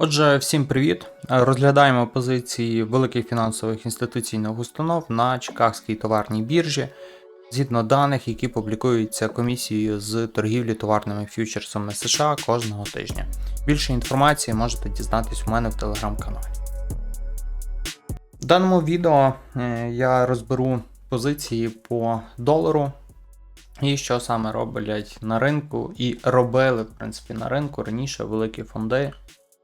Отже, всім привіт! Розглядаємо позиції великих фінансових інституційних установ на Чикагській товарній біржі згідно даних, які публікуються комісією з торгівлі товарними фьючерсами США кожного тижня. Більше інформації можете дізнатись у мене в телеграм-каналі. В даному відео е, я розберу позиції по долару і що саме роблять на ринку, і робили, в принципі, на ринку раніше великі фонди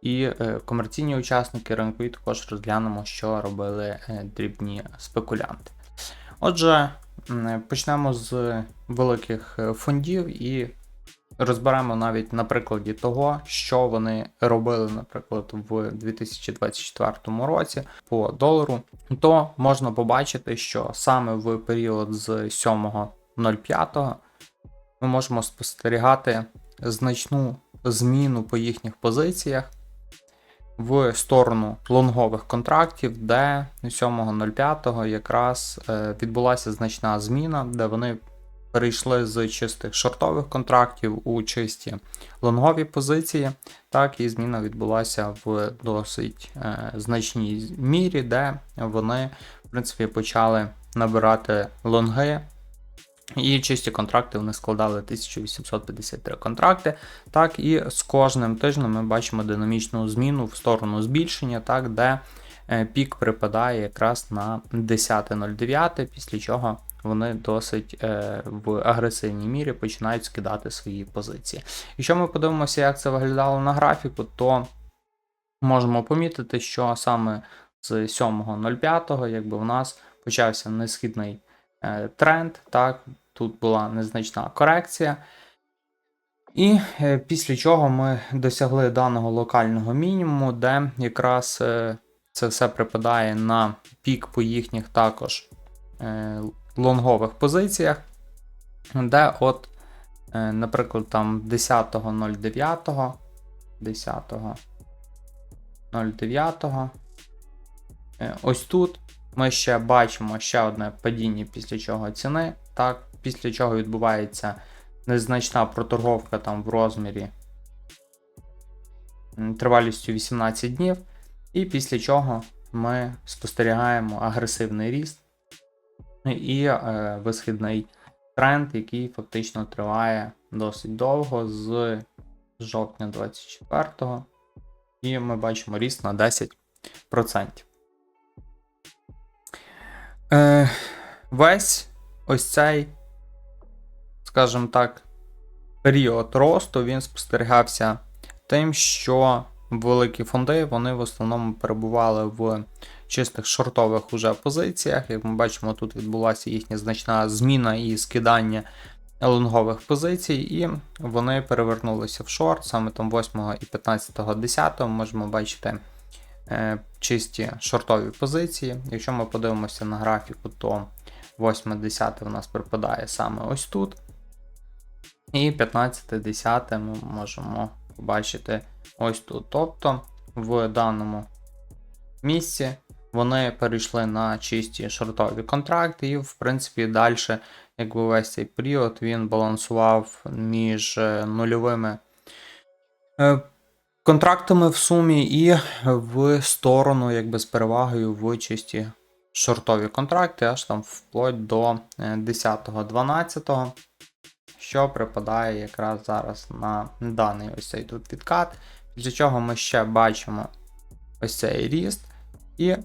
і е, комерційні учасники ринку, і також розглянемо, що робили е, дрібні спекулянти. Отже, почнемо з великих е, фондів і розберемо навіть на прикладі того, що вони робили, наприклад, в 2024 році по долару, то можна побачити, що саме в період з 7.05 ми можемо спостерігати значну зміну по їхніх позиціях в сторону лонгових контрактів, де 7.05 якраз е, відбулася значна зміна, де вони перейшли з чистих шортових контрактів у чисті лонгові позиції. Так, і зміна відбулася в досить е, значній мірі, де вони, в принципі, почали набирати лонги. І чисті контракти вони складали 1853 контракти. Так, і з кожним тижнем ми бачимо динамічну зміну в сторону збільшення, так, де е, пік припадає якраз на 10.09, після чого вони досить е, в агресивній мірі починають скидати свої позиції. Якщо ми подивимося, як це виглядало на графіку, то можемо помітити, що саме з 7.05, якби в нас почався несхідний е, тренд, так, тут була незначна корекція. І е, після чого ми досягли даного локального мінімуму, де якраз е, це все припадає на пік по їхніх також е, лонгових позиціях, де от, наприклад, там 10.09, 10.09, е, ось тут ми ще бачимо ще одне падіння після чого ціни, так, після чого відбувається незначна проторговка там в розмірі тривалістю 18 днів, і після чого ми спостерігаємо агресивний ріст. І е, висхідний тренд, який фактично триває досить довго з жовтня 24-го, і ми бачимо ріст на 10%. Е, весь ось цей, скажімо так, період росту він спостерігався тим, що великі фонди вони в основному перебували в чистих шортових уже позиціях. Як ми бачимо, тут відбулася їхня значна зміна і скидання лонгових позицій, і вони перевернулися в шорт, саме там 8 і 15 10 можемо бачити е, чисті шортові позиції. Якщо ми подивимося на графіку, то 8-10 у нас припадає саме ось тут. І 15-10 ми можемо побачити ось тут. Тобто в даному місці вони перейшли на чисті шортові контракти, і, в принципі, далі, якби весь цей період, він балансував між е, нульовими е, контрактами в сумі і в сторону, якби з перевагою в чисті шортові контракти, аж там вплоть до е, 10-12, що припадає якраз зараз на даний ось цей тут відкат. Після чого ми ще бачимо ось цей ріст. І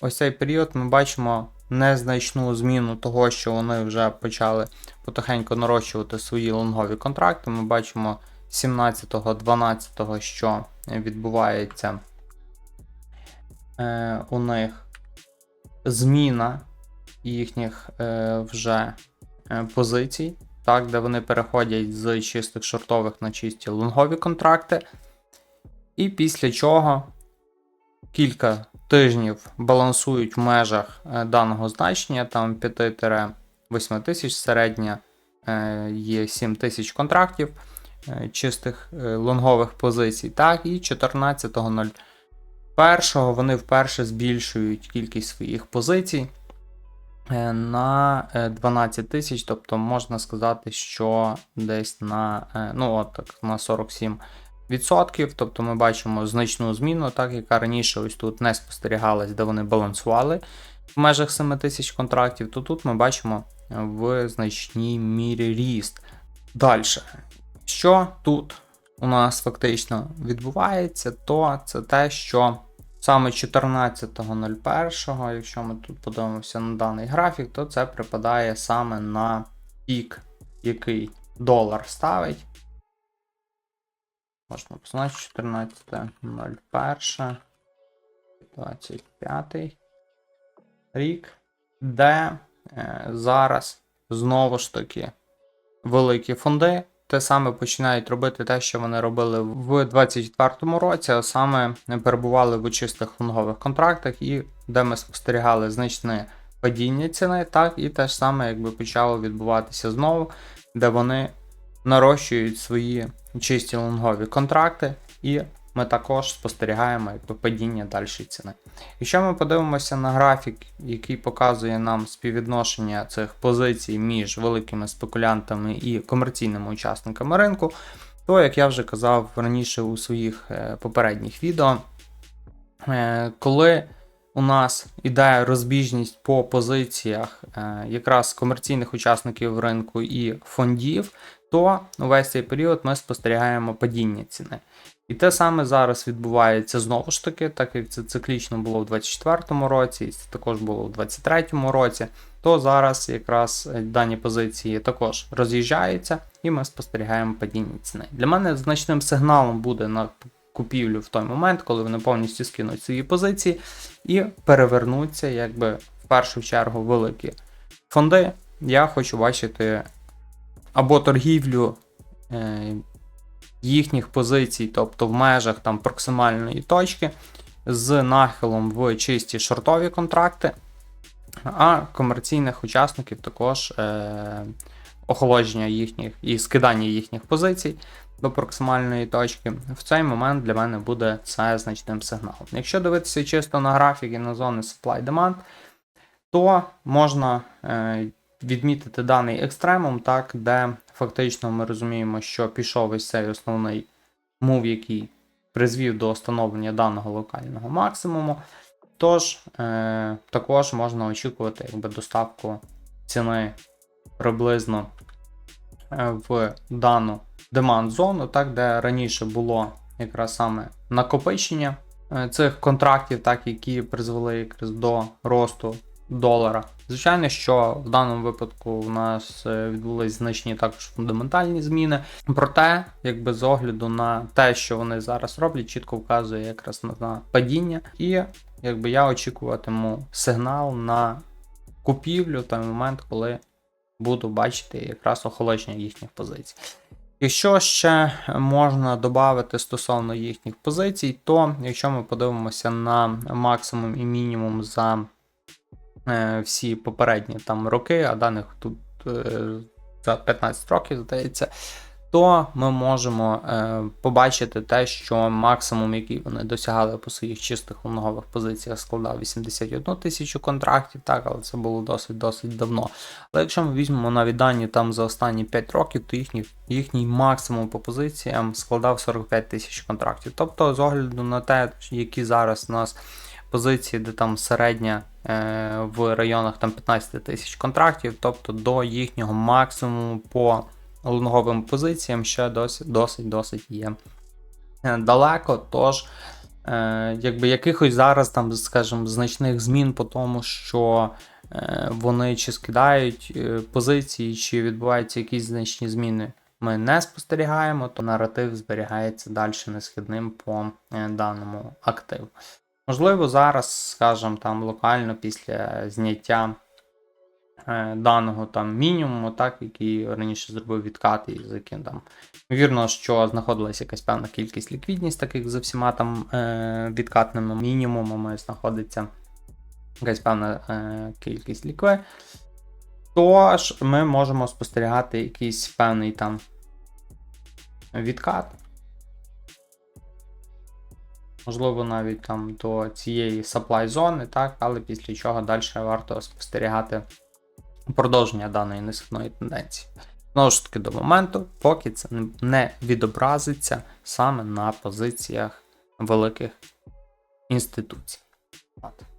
ось цей період ми бачимо незначну зміну того, що вони вже почали потихеньку нарощувати свої лонгові контракти. Ми бачимо 17-12, що відбувається е, у них зміна їхніх е, вже е, позицій, так, де вони переходять з чистих шортових на чисті лонгові контракти. І після чого кілька тижнів балансують в межах е, даного значення, там 5-8 тисяч середня е, є 7 тисяч контрактів е, чистих лонгових позицій. Так, і 14.01 вони вперше збільшують кількість своїх позицій на е, 12 тисяч, тобто можна сказати, що десь на, е, ну, от, так, на 47 відсотків, тобто ми бачимо значну зміну, так яка раніше ось тут не спостерігалась, де вони балансували в межах 7 тисяч контрактів, то тут ми бачимо в значній мірі ріст. Далі, що тут у нас фактично відбувається, то це те, що саме 14.01, якщо ми тут подивимося на даний графік, то це припадає саме на пік, який долар ставить. Можна позначити 14.01, 25 рік, де е, зараз знову ж таки великі фонди те саме починають робити те, що вони робили в 2024 році, а саме перебували в чистих лонгових контрактах, і де ми спостерігали значне падіння ціни, так і те ж саме, якби почало відбуватися знову, де вони нарощують свої чисті лонгові контракти, і ми також спостерігаємо якби, падіння далі ціни. Якщо ми подивимося на графік, який показує нам співвідношення цих позицій між великими спекулянтами і комерційними учасниками ринку, то, як я вже казав раніше у своїх е, попередніх відео, е, коли у нас іде розбіжність по позиціях е, якраз комерційних учасників ринку і фондів, то увесь цей період ми спостерігаємо падіння ціни. І те саме зараз відбувається знову ж таки, так як це циклічно було в 2024 році, і це також було в 2023 році, то зараз якраз е, дані позиції також роз'їжджаються, і ми спостерігаємо падіння ціни. Для мене значним сигналом буде на купівлю в той момент, коли вони повністю скинуть свої позиції і перевернуться, якби в першу чергу великі фонди. Я хочу бачити або торгівлю. Е, їхніх позицій, тобто в межах там проксимальної точки, з нахилом в чисті шортові контракти, а комерційних учасників також е, охолодження їхніх і скидання їхніх позицій до проксимальної точки. В цей момент для мене буде це значним сигналом. Якщо дивитися чисто на графіки на зони supply-demand, то можна е, відмітити даний екстремум, так, де фактично ми розуміємо, що пішов ось цей основний мув, який призвів до встановлення даного локального максимуму. Тож, е, також можна очікувати якби, доставку ціни приблизно е, в дану деманд зону, так, де раніше було якраз саме накопичення е, цих контрактів, так, які призвели якраз до росту долара. Звичайно, що в даному випадку у нас е, відбулись значні також фундаментальні зміни. Проте, якби з огляду на те, що вони зараз роблять, чітко вказує якраз на падіння. І якби я очікуватиму сигнал на купівлю той момент, коли буду бачити якраз охолодження їхніх позицій. Якщо ще можна додати стосовно їхніх позицій, то якщо ми подивимося на максимум і мінімум за всі попередні там роки, а даних тут е, за 15 років, здається, то ми можемо е, побачити те, що максимум, який вони досягали по своїх чистих лонгових позиціях, складав 81 тисячу контрактів, так, але це було досить-досить давно. Але якщо ми візьмемо навіть дані там за останні 5 років, то їхній, їхній максимум по позиціям складав 45 тисяч контрактів. Тобто, з огляду на те, які зараз у нас позиції, де там середня е, в районах там 15 тисяч контрактів, тобто до їхнього максимуму по лонговим позиціям ще досить-досить є е, далеко. Тож, е, якби якихось зараз там, скажімо, значних змін по тому, що е, вони чи скидають е, позиції, чи відбуваються якісь значні зміни. Ми не спостерігаємо, то наратив зберігається далі несхідним по е, даному активу. Можливо, зараз, скажімо, там локально після зняття е, даного там мінімуму, так, який раніше зробив відкат, і за яким там, ймовірно, що знаходилася якась певна кількість ліквідність, таких за всіма там е, відкатними мінімумами знаходиться якась певна е, кількість лікви. Тож ми можемо спостерігати якийсь певний там відкат можливо, навіть там до цієї supply зони, так, але після чого далі варто спостерігати продовження даної несхідної тенденції. Знову ж таки, до моменту, поки це не- відобразиться саме на позиціях великих інституцій.